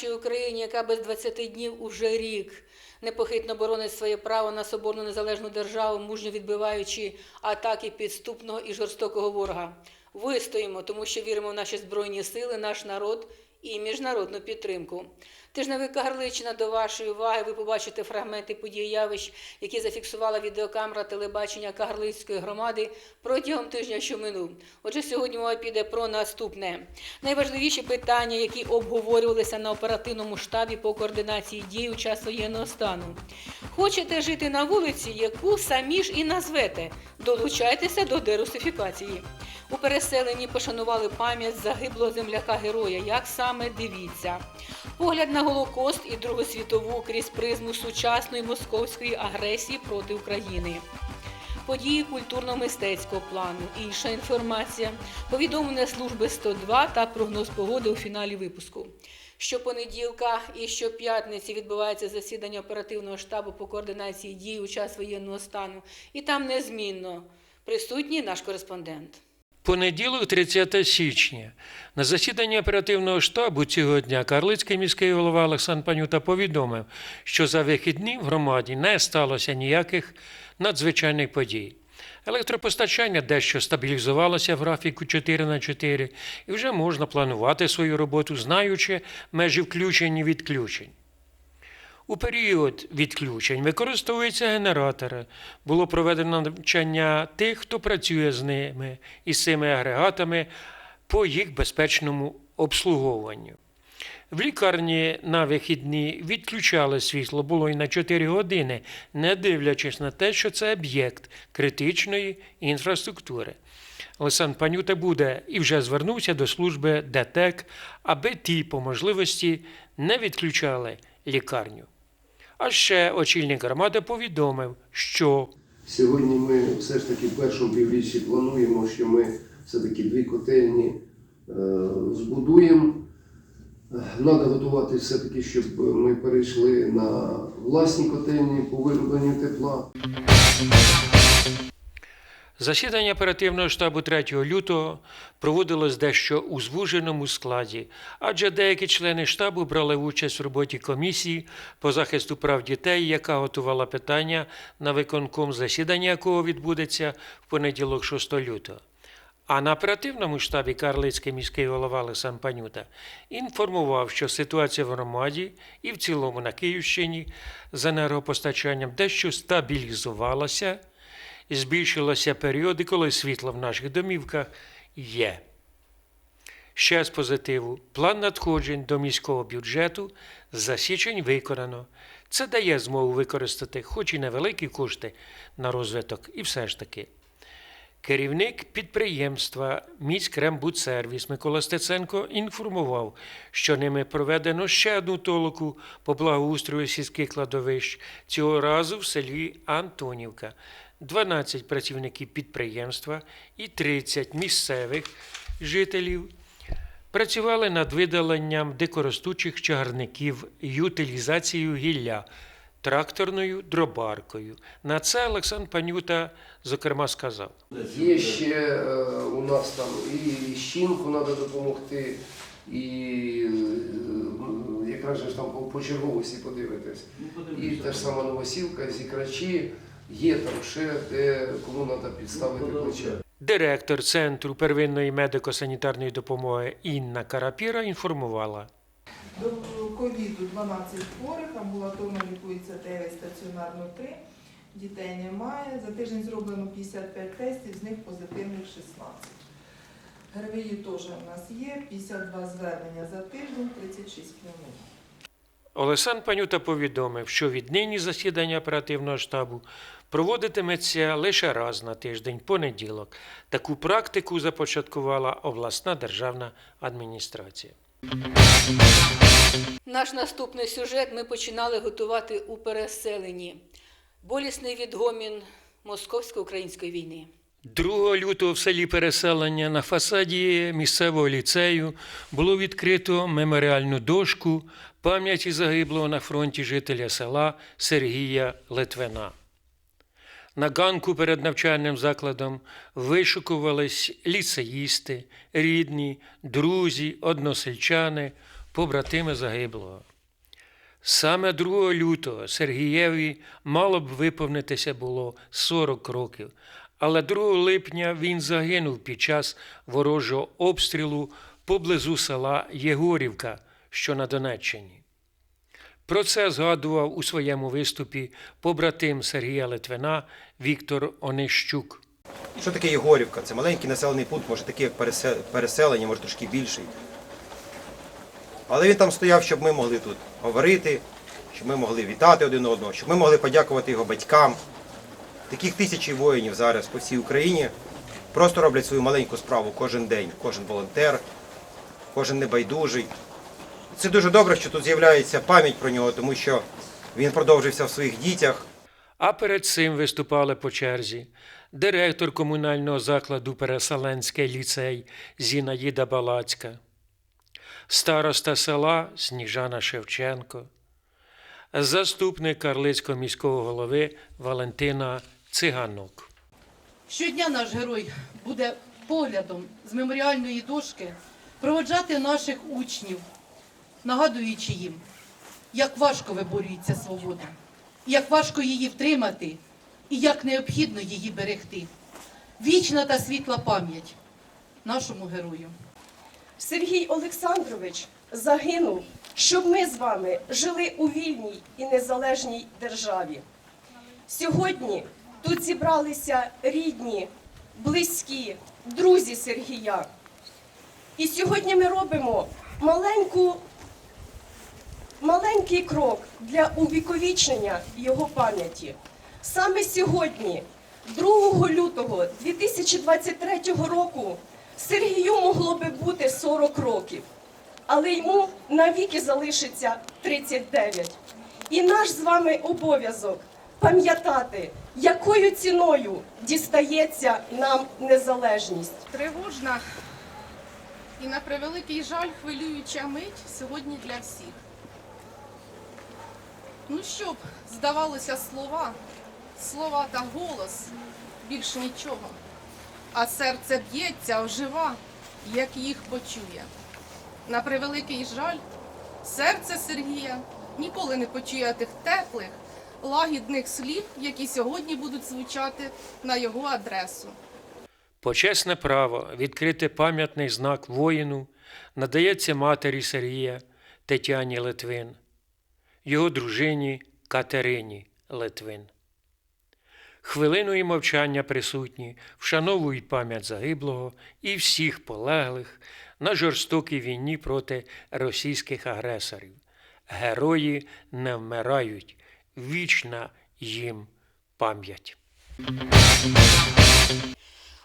нашій Україні, яка без 20 днів уже рік непохитно боронить своє право на соборну незалежну державу, мужньо відбиваючи атаки підступного і жорстокого ворога. Вистоїмо, тому що віримо в наші збройні сили, наш народ і міжнародну підтримку. Тижневик Кагарличина до вашої уваги. Ви побачите фрагменти подій явищ, які зафіксувала відеокамера телебачення Кагарлицької громади протягом тижня, що минув. Отже, сьогодні мова піде про наступне. Найважливіші питання, які обговорювалися на оперативному штабі по координації дій у час воєнного стану. Хочете жити на вулиці, яку самі ж і назвете. Долучайтеся до дерусифікації. У переселенні пошанували пам'ять загиблого земляка-героя. Як саме дивіться? Погляд на Голокост і Другу світову крізь призму сучасної московської агресії проти України. Події культурно-мистецького плану, інша інформація, повідомлення служби 102 та прогноз погоди у фіналі випуску. Щопонеділка і щоп'ятниці відбувається засідання оперативного штабу по координації дій у час воєнного стану, і там незмінно присутній наш кореспондент. Понеділок, 30 січня, на засіданні оперативного штабу цього дня Карлицький міський голова Олександр Панюта повідомив, що за вихідні в громаді не сталося ніяких надзвичайних подій. Електропостачання дещо стабілізувалося в графіку 4 на 4 і вже можна планувати свою роботу, знаючи межі включень і відключень. У період відключень використовуються генератори. Було проведено навчання тих, хто працює з ними і з цими агрегатами по їх безпечному обслуговуванню. В лікарні на вихідні відключали світло було і на 4 години, не дивлячись на те, що це об'єкт критичної інфраструктури. Олександр Панюта буде і вже звернувся до служби ДТЕК, аби ті по можливості не відключали лікарню. А ще очільник громади повідомив, що Сьогодні ми все ж таки в першому півріччі плануємо, що ми все-таки дві котельні е, збудуємо. Треба готувати все-таки, щоб ми перейшли на власні котельні по виробленню тепла. Засідання оперативного штабу 3 лютого проводилось дещо у звуженому складі, адже деякі члени штабу брали участь в роботі комісії по захисту прав дітей, яка готувала питання на виконком, засідання якого відбудеться в понеділок 6 лютого. А на оперативному штабі Карлицький міський голова Олександр Панюта інформував, що ситуація в громаді і в цілому на Київщині з енергопостачанням дещо стабілізувалася збільшилися періоди, коли світло в наших домівках є. Ще з позитиву, план надходжень до міського бюджету за січень виконано. Це дає змогу використати хоч і невеликі кошти на розвиток, і все ж таки. Керівник підприємства «Міськрембудсервіс» Микола Стеценко інформував, що ними проведено ще одну толоку по благоустрою сільських кладовищ, цього разу в селі Антонівка. 12 працівників підприємства і 30 місцевих жителів працювали над видаленням дикоростучих чагарників і утилізацією гілля тракторною дробаркою. На це Олександр Панюта, зокрема, сказав. Є ще е, у нас там і щінку треба допомогти, і е, якраз ж там по, по черговості подивитись. І та ж сама новосілка, зікрачі, є там ще, де кому треба підставити плече. Директор Центру первинної медико-санітарної допомоги Інна Карапіра інформувала. До ковіду 12 хворих, амбулаторно лікується 9, стаціонарно 3. Дітей немає. За тиждень зроблено 55 тестів, з них позитивних 16. ГРВІ теж у нас є, 52 звернення за тиждень, 36 пневмоній. Олександр Панюта повідомив, що віднині засідання оперативного штабу проводитиметься лише раз на тиждень, понеділок. Таку практику започаткувала обласна державна адміністрація. Наш наступний сюжет ми починали готувати у переселенні. Болісний відгомін московсько-української війни. 2 лютого в селі Переселення на фасаді місцевого ліцею було відкрито меморіальну дошку пам'яті загиблого на фронті жителя села Сергія Литвина. На ганку перед навчальним закладом вишукувались ліцеїсти, рідні, друзі, односельчани, побратими загиблого. Саме 2 лютого Сергієві мало б виповнитися було 40 років, але 2 липня він загинув під час ворожого обстрілу поблизу села Єгорівка, що на Донеччині. Про це згадував у своєму виступі побратим Сергія Литвина Віктор Онищук. Що таке Єгорівка? Це маленький населений пункт, може такий як переселення, може трошки більший. Але він там стояв, щоб ми могли тут говорити, щоб ми могли вітати один одного, щоб ми могли подякувати його батькам. Таких тисячі воїнів зараз по всій Україні просто роблять свою маленьку справу кожен день, кожен волонтер, кожен небайдужий. Це дуже добре, що тут з'являється пам'ять про нього, тому що він продовжився в своїх дітях. А перед цим виступали по черзі директор комунального закладу Переселенський ліцей Зінаїда Балацька, староста села Сніжана Шевченко, заступник Карлицького міського голови Валентина Циганок. Щодня наш герой буде поглядом з меморіальної дошки проводжати наших учнів, нагадуючи їм, як важко виборюється свобода, як важко її втримати і як необхідно її берегти. Вічна та світла пам'ять нашому герою. Сергій Олександрович загинув, щоб ми з вами жили у вільній і незалежній державі. Сьогодні тут зібралися рідні, близькі, друзі Сергія. І сьогодні ми робимо маленьку, маленький крок для увіковічення його пам'яті. Саме сьогодні, 2 лютого 2023 року, Сергію могло би бути 40 років, але йому навіки залишиться 39. І наш з вами обов'язок пам'ятати, якою ціною дістається нам незалежність. Тривожна і на превеликий жаль хвилююча мить сьогодні для всіх. Ну щоб, здавалося, слова, слова та голос більш нічого. А серце б'ється, ожива, як їх почує. На превеликий жаль, серце Сергія ніколи не почує тих теплих, лагідних слів, які сьогодні будуть звучати на його адресу. Почесне право відкрити пам'ятний знак воїну надається матері Сергія Тетяні Литвин, його дружині Катерині Литвин. Хвилиною мовчання присутні вшановують пам'ять загиблого і всіх полеглих на жорстокій війні проти російських агресорів. Герої не вмирають, вічна їм пам'ять.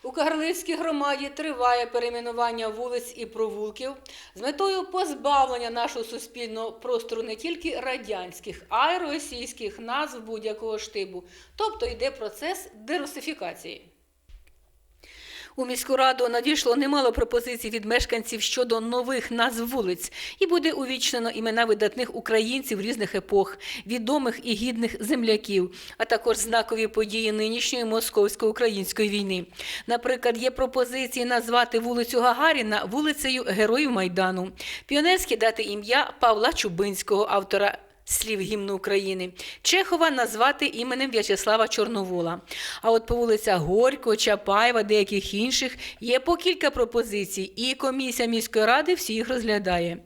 У Кагарлицькій громаді триває перейменування вулиць і провулків з метою позбавлення нашого суспільного простору не тільки радянських, а й російських назв будь-якого штибу. Тобто йде процес дерусифікації. У міську раду надійшло немало пропозицій від мешканців щодо нових назв вулиць, і буде увічнено імена видатних українців різних епох, відомих і гідних земляків, а також знакові події нинішньої московсько-української війни. Наприклад, є пропозиції назвати вулицю Гагаріна вулицею Героїв Майдану, піонерські дати ім'я Павла Чубинського, автора слів гімну України. Чехова назвати іменем В'ячеслава Чорновола. А от по вулицях Горького, Чапаєва, деяких інших є по кілька пропозицій, і комісія міської ради всі їх розглядає.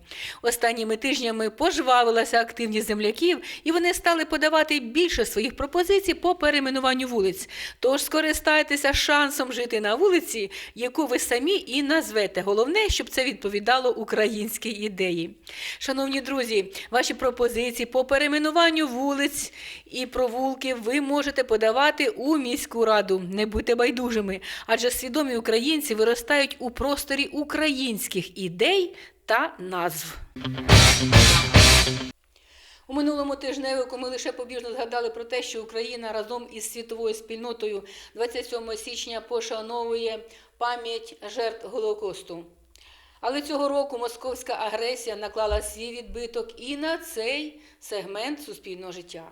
Останніми тижнями пожвавилася активність земляків, і вони стали подавати більше своїх пропозицій по перейменуванню вулиць. Тож скористайтеся шансом жити на вулиці, яку ви самі і назвете. Головне, щоб це відповідало українській ідеї. Шановні друзі, ваші пропозиції по перейменуванню вулиць і провулків ви можете подавати у міську раду. Не будьте байдужими, адже свідомі українці виростають у просторі українських ідей та назв. У минулому тижневику ми лише побіжно згадали про те, що Україна разом із світовою спільнотою 27 січня пошановує пам'ять жертв Голокосту. Але цього року московська агресія наклала свій відбиток і на цей сегмент суспільного життя.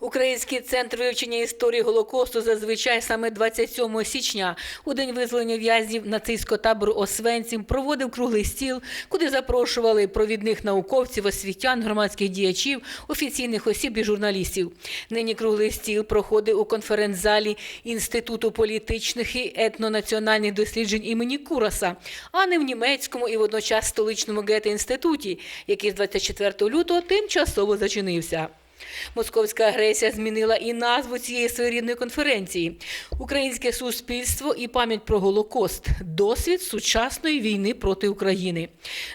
Український центр вивчення історії Голокосту зазвичай саме 27 січня, у день визволення в'язнів нацистського табору Освенцім, проводив круглий стіл, куди запрошували провідних науковців, освітян, громадських діячів, офіційних осіб і журналістів. Нині круглий стіл проходив у конференц-залі Інституту політичних і етнонаціональних досліджень імені Кураса, а не в німецькому і водночас столичному Гете-інституті, який з 24 лютого тимчасово зачинився. Московська агресія змінила і назву цієї своєрідної конференції: Українське суспільство і пам'ять про Голокост, досвід сучасної війни проти України.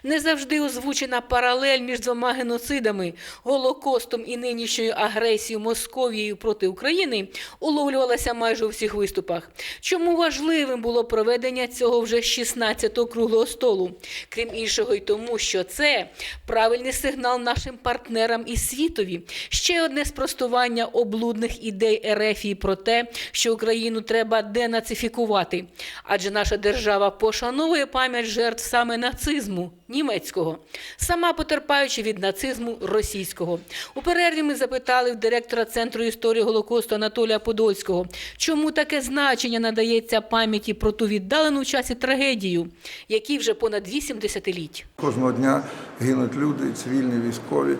Не завжди озвучена паралель між двома геноцидами Голокостом і нинішньою агресією Московією проти України уловлювалася майже у всіх виступах. Чому важливим було проведення цього вже 16-го круглого столу? Крім іншого, й тому, що це правильний сигнал нашим партнерам і світові. Ще одне спростування облудних ідей Ерефії про те, що Україну треба денацифікувати, адже наша держава пошановує пам'ять жертв саме нацизму німецького, сама потерпаючи від нацизму російського. У перерві ми запитали в директора Центру історії Голокосту Анатолія Подольського, чому таке значення надається пам'яті про ту віддалену часі трагедію, якій вже понад 8 десятиліть. Кожного дня гинуть люди, цивільні, військові.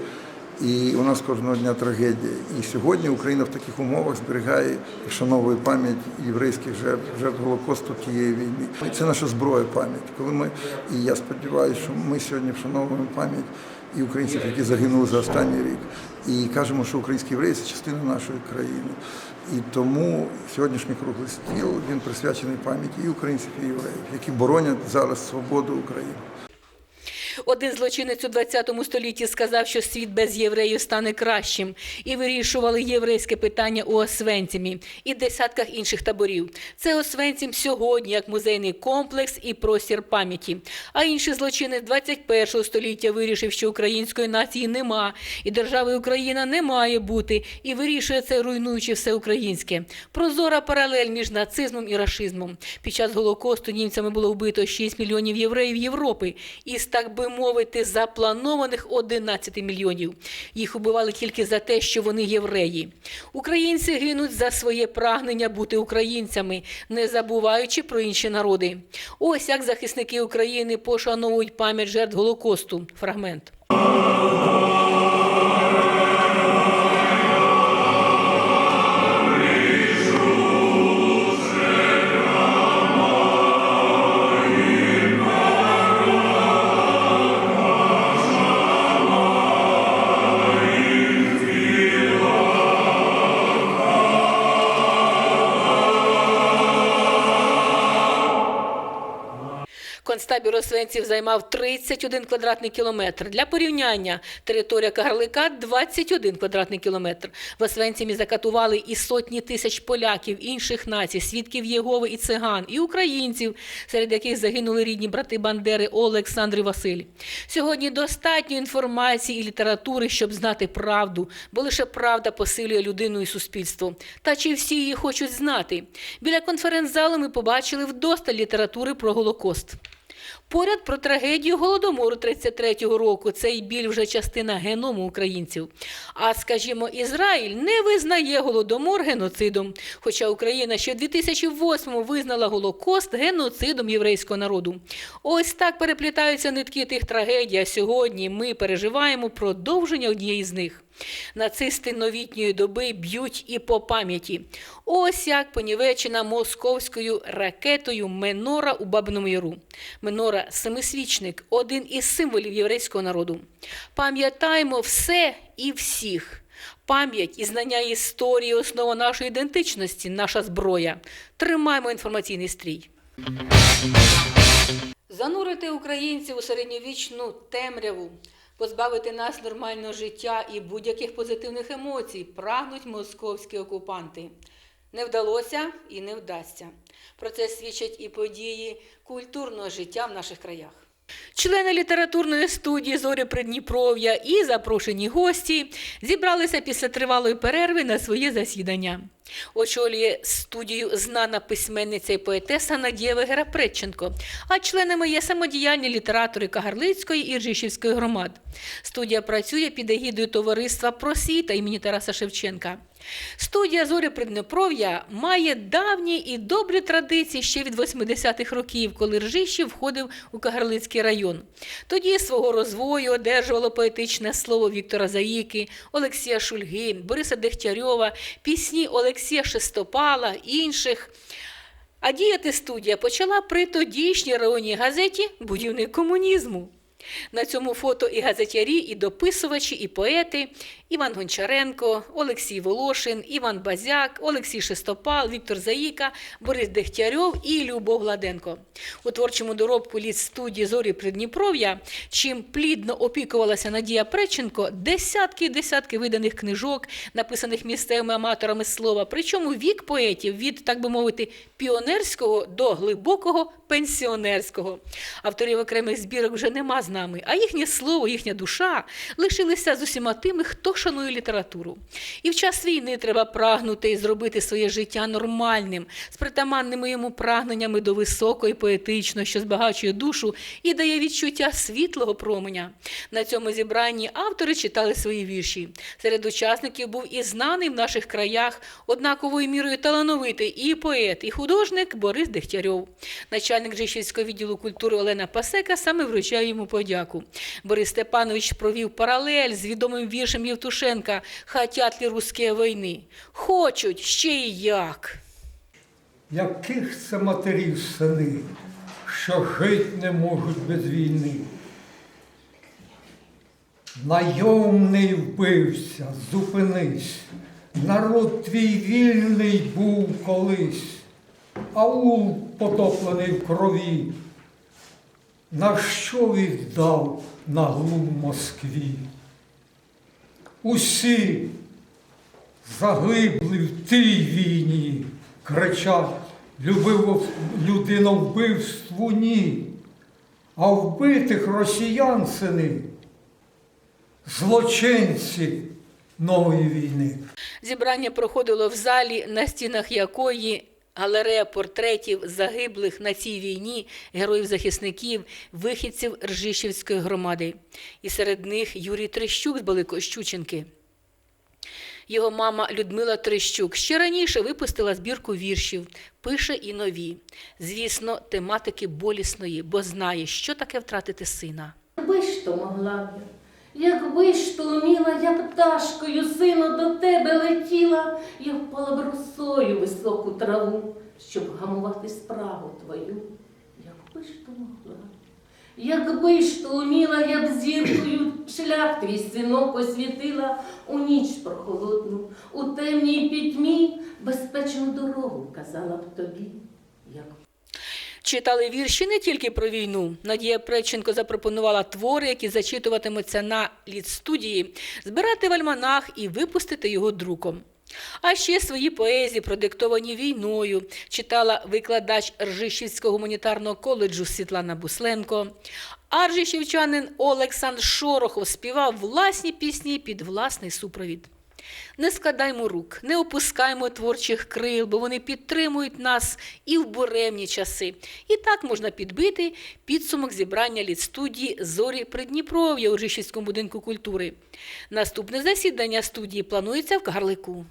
І у нас кожного дня трагедія. І сьогодні Україна в таких умовах зберігає і вшановує пам'ять єврейських жертв, жертв Голокосту тієї війни. Це наша зброя пам'ять. Коли ми, і я сподіваюся, що ми сьогодні вшановуємо пам'ять і українців, які загинули за останній рік. І кажемо, що українські євреї це частина нашої країни. І тому сьогоднішній круглий стіл він присвячений пам'яті і українців, і євреїв, які боронять зараз свободу України. Один злочинець у 20 столітті сказав, що світ без євреїв стане кращим, і вирішували єврейське питання у Освенцімі і десятках інших таборів. Це Освенцім сьогодні як музейний комплекс і простір пам'яті. А інший злочинець 21 століття вирішив, що української нації нема, і держави Україна не має бути, і вирішує це, руйнуючи все українське. Прозора паралель між нацизмом і рашизмом. Під час Голокосту німцями було вбито 6 мільйонів євреїв Європи із, так би мовити, запланованих 11 мільйонів. Їх убивали тільки за те, що вони євреї. Українці гинуть за своє прагнення бути українцями, не забуваючи про інші народи. Ось як захисники України пошановують пам'ять жертв Голокосту. Фрагмент. Концтабір Освенців займав 31 квадратний кілометр. Для порівняння територія Кагарлика 21 квадратний кілометр. В Освенцімі закатували і сотні тисяч поляків, інших націй, свідків Єгови і циган, і українців, серед яких загинули рідні брати Бандери Олександр і Василь. Сьогодні достатньо інформації і літератури, щоб знати правду, бо лише правда посилює людину і суспільство. Та чи всі її хочуть знати? Біля конференц-залу ми побачили вдосталь літератури про Голокост. Поряд про трагедію голодомору 33-го року цей біль вже частина геному українців. А скажімо, Ізраїль не визнає голодомор геноцидом, хоча Україна ще в 2008-му визнала Голокост геноцидом єврейського народу. Ось так переплітаються нитки тих трагедій. А сьогодні ми переживаємо продовження однієї з них. Нацисти новітньої доби б'ють і по пам'яті. Ось як понівечена московською ракетою Менора у Бабиному Яру. Менора семисвічник, один із символів єврейського народу. Пам'ятаємо все і всіх. Пам'ять і знання історії основа нашої ідентичності, наша зброя. Тримаймо інформаційний стрій. Занурити українців у середньовічну темряву, позбавити нас нормального життя і будь-яких позитивних емоцій прагнуть московські окупанти. Не вдалося і не вдасться. Про це свідчать і події культурного життя в наших краях. Члени літературної студії Зорі Придніпров'я і запрошені гості зібралися після тривалої перерви на своє засідання. Очолює студію знана письменниця і поетеса Надія Вегера Предченко, а членами є самодіяльні літератори Кагарлицької і Ржишівської громад. Студія працює під егідою товариства Просвіта імені Тараса Шевченка. Студія Зорі Придніпров'я має давні і добрі традиції ще від 80-х років, коли Ржищів входив у Кагарлицький район. Тоді свого розвою одержувало поетичне слово Віктора Заїки, Олексія Шульги, Бориса Дегтярьова, пісні Олексія Шестопала, інших. А діяти студія почала при тодішній районній газеті Будівник комунізму. На цьому фото і газетярі, і дописувачі, і поети Іван Гончаренко, Олексій Волошин, Іван Базяк, Олексій Шестопал, Віктор Заїка, Борис Дегтярьов і Любов Гладенко. У творчому доробку літ студії Зорі Придніпров'я, чим плідно опікувалася Надія Преченко, десятки і десятки виданих книжок, написаних місцевими аматорами слова. Причому вік поетів від, так би мовити, піонерського до глибокого пенсіонерського. Авторів окремих збірок вже нема нами, а їхнє слово, їхня душа лишилися з усіма тими, хто шанує літературу. І в час війни треба прагнути і зробити своє життя нормальним, з притаманними йому прагненнями до високої поетичної, що збагачує душу і дає відчуття світлого променя. На цьому зібранні автори читали свої вірші. Серед учасників був і знаний в наших краях однаковою мірою талановитий і поет, і художник Борис Дегтярьов. Начальник Жишівського відділу культури Олена Пасека саме вручає йому подяку. Борис Степанович провів паралель з відомим віршем Євтушенка «Хотять ли русські війни? Хочуть, ще і як. Яких це матерів сини, що жить не можуть без війни? Найомний вбився, зупинись, народ твій вільний був колись, аул потоплений в крові. На що віддав на глум Москві? Усі загибли в тій війні, кричать, любив людиновбивству ні, а вбитих росіян сини, злочинці нової війни. Зібрання проходило в залі, на стінах якої галерея портретів загиблих на цій війні героїв-захисників, вихідців Ржишівської громади. І серед них Юрій Трещук з Великощученки. Його мама Людмила Трещук ще раніше випустила збірку віршів, пише і нові. Звісно, тематики болісної, бо знає, що таке втратити сина. Ж то могла б, якби ж то уміла, я пташкою, сину, до тебе летіла, я впала б росою високу траву, щоб гамувати спрагу твою. Якби ж то могла. Якби ж то уміла, я б зіркою шлях твій синок освітила у ніч прохолодну, у темній пітьмі безпечну дорогу казала б тобі. Як Читали вірші не тільки про війну. Надія Преченко запропонувала твори, які зачитуватимуться на літстудії, збирати в альманах і випустити його друком. А ще свої поезії, продиктовані війною, читала викладач Ржищівського гуманітарного коледжу Світлана Бусленко. А ржищівчанин Олександр Шорохов співав власні пісні під власний супровід. Не складаймо рук, не опускаймо творчих крил, бо вони підтримують нас і в буремні часи. І так можна підбити підсумок зібрання літстудії Зорі Придніпров'я у Ржищівському будинку культури. Наступне засідання студії планується в Кагарлику.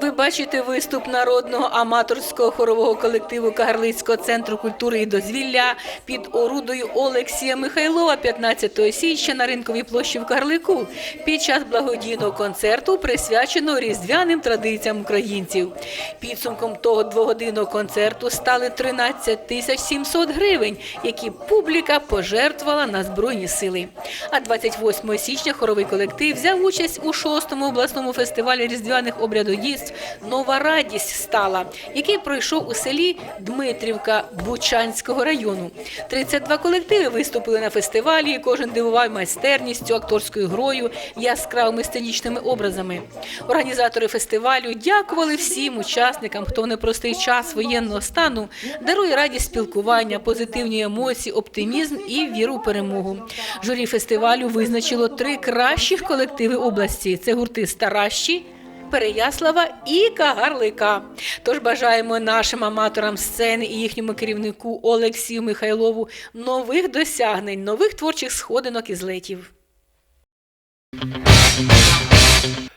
Ви бачите виступ народного аматорського хорового колективу Кагарлицького центру культури і дозвілля під орудою Олексія Михайлова 15 січня на ринковій площі в Кагарлику під час благодійного концерту, присвяченого різдвяним традиціям українців. Підсумком того двогодинного концерту стали 13 тисяч 700 гривень, які публіка пожертвувала на Збройні сили. А 28 січня хоровий колектив взяв участь у шостому обласному фестивалі різдвяних обрядодійств Нова радість стала, який пройшов у селі Дмитрівка Бучанського району. 32 колективи виступили на фестивалі. і Кожен дивував майстерністю, акторською грою, яскравими сценічними образами. Організатори фестивалю дякували всім учасникам, хто в непростий час воєнного стану дарує радість спілкування, позитивні емоції, оптимізм і віру у перемогу. Журі фестивалю визначило три кращих колективи області: це гурти Старащі. Переяслава і Кагарлика. Тож бажаємо нашим аматорам сцени і їхньому керівнику Олексію Михайлову нових досягнень, нових творчих сходинок і злетів.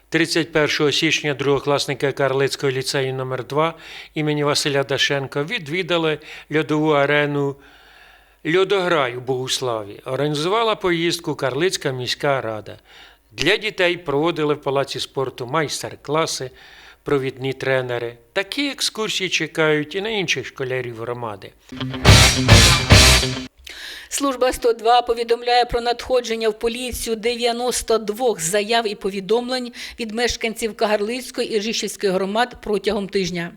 31 січня другокласники Карлицького ліцею номер 2 імені Василя Дашенка відвідали льодову арену Льодограй у Богуславі. Організувала поїздку Карлицька міська рада. Для дітей проводили в палаці спорту майстер-класи, провідні тренери. Такі екскурсії чекають і на інших школярів громади. Служба 102 повідомляє про надходження в поліцію 92 заяв і повідомлень від мешканців Кагарлицької і Ржищівської громад протягом тижня.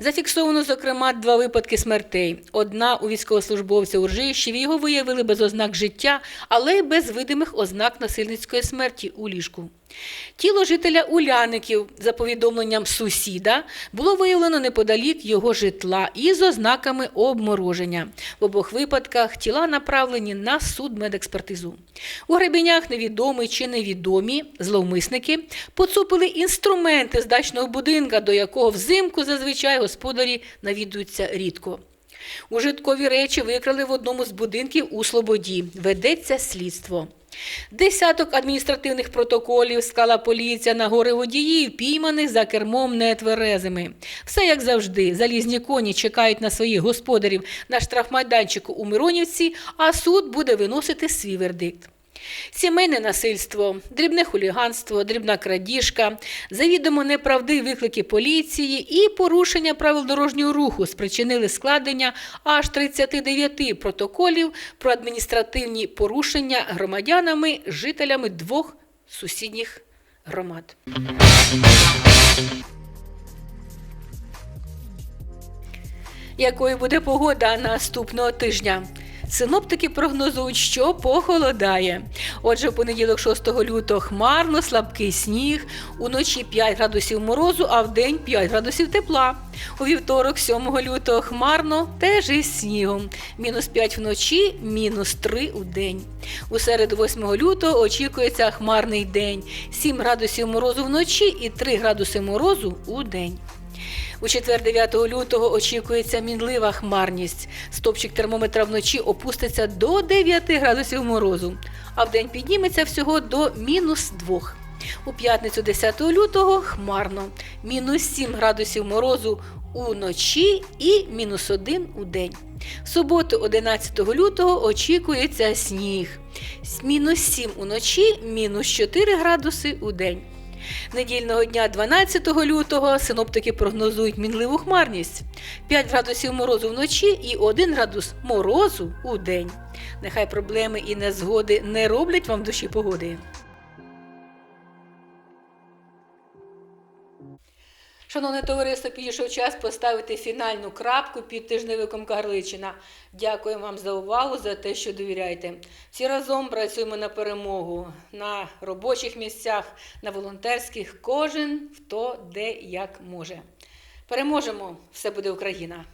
Зафіксовано, зокрема, два випадки смертей. Одна у військовослужбовця у Ржищеві його виявили без ознак життя, але й без видимих ознак насильницької смерті у ліжку. Тіло жителя Уляників, за повідомленням сусіда, було виявлено неподалік його житла із ознаками обмороження. В обох випадках тіла направлені на судмедекспертизу. У гребенях невідомі чи невідомі зловмисники поцупили інструменти з дачного будинка, до якого взимку зазвичай господарі навідуються рідко. Ужиткові речі викрали в одному з будинків у Слободі. Ведеться слідство. Десяток адміністративних протоколів склала поліція на гори водіїв, пійманих за кермом нетверезими. Все як завжди. Залізні коні чекають на своїх господарів на штрафмайданчику у Миронівці, а суд буде виносити свій вердикт. Сімейне насильство, дрібне хуліганство, дрібна крадіжка, завідомо неправдиві виклики поліції і порушення правил дорожнього руху спричинили складення аж 39 протоколів про адміністративні порушення громадянами, жителями двох сусідніх громад. Якою буде погода наступного тижня? Синоптики прогнозують, що похолодає. Отже, в понеділок 6 лютого хмарно, слабкий сніг, уночі 5 градусів морозу, а в день 5 градусів тепла. У вівторок, 7 лютого, хмарно, теж із снігом. Мінус 5 вночі, мінус 3 у день. У середу, 8 лютого, очікується хмарний день. 7 градусів морозу вночі і 3 градуси морозу у день. У четвер 9 лютого очікується мінлива хмарність. Стопчик термометра вночі опуститься до 9 градусів морозу, а вдень підніметься всього до мінус 2. У п'ятницю 10 лютого хмарно, мінус 7 градусів морозу уночі і мінус 1 у день. В суботу 11 лютого очікується сніг. Мінус 7 уночі, мінус 4 градуси у день. Недільного дня 12 лютого синоптики прогнозують мінливу хмарність. 5 градусів морозу вночі і 1 градус морозу у день. Нехай проблеми і незгоди не роблять вам душі погоди. Шановне товариство, підійшов час поставити фінальну крапку під тижневиком Карличина. Дякую вам за увагу, за те, що довіряєте. Всі разом працюємо на перемогу на робочих місцях, на волонтерських, кожен хто де як може. Переможемо! Все буде Україна!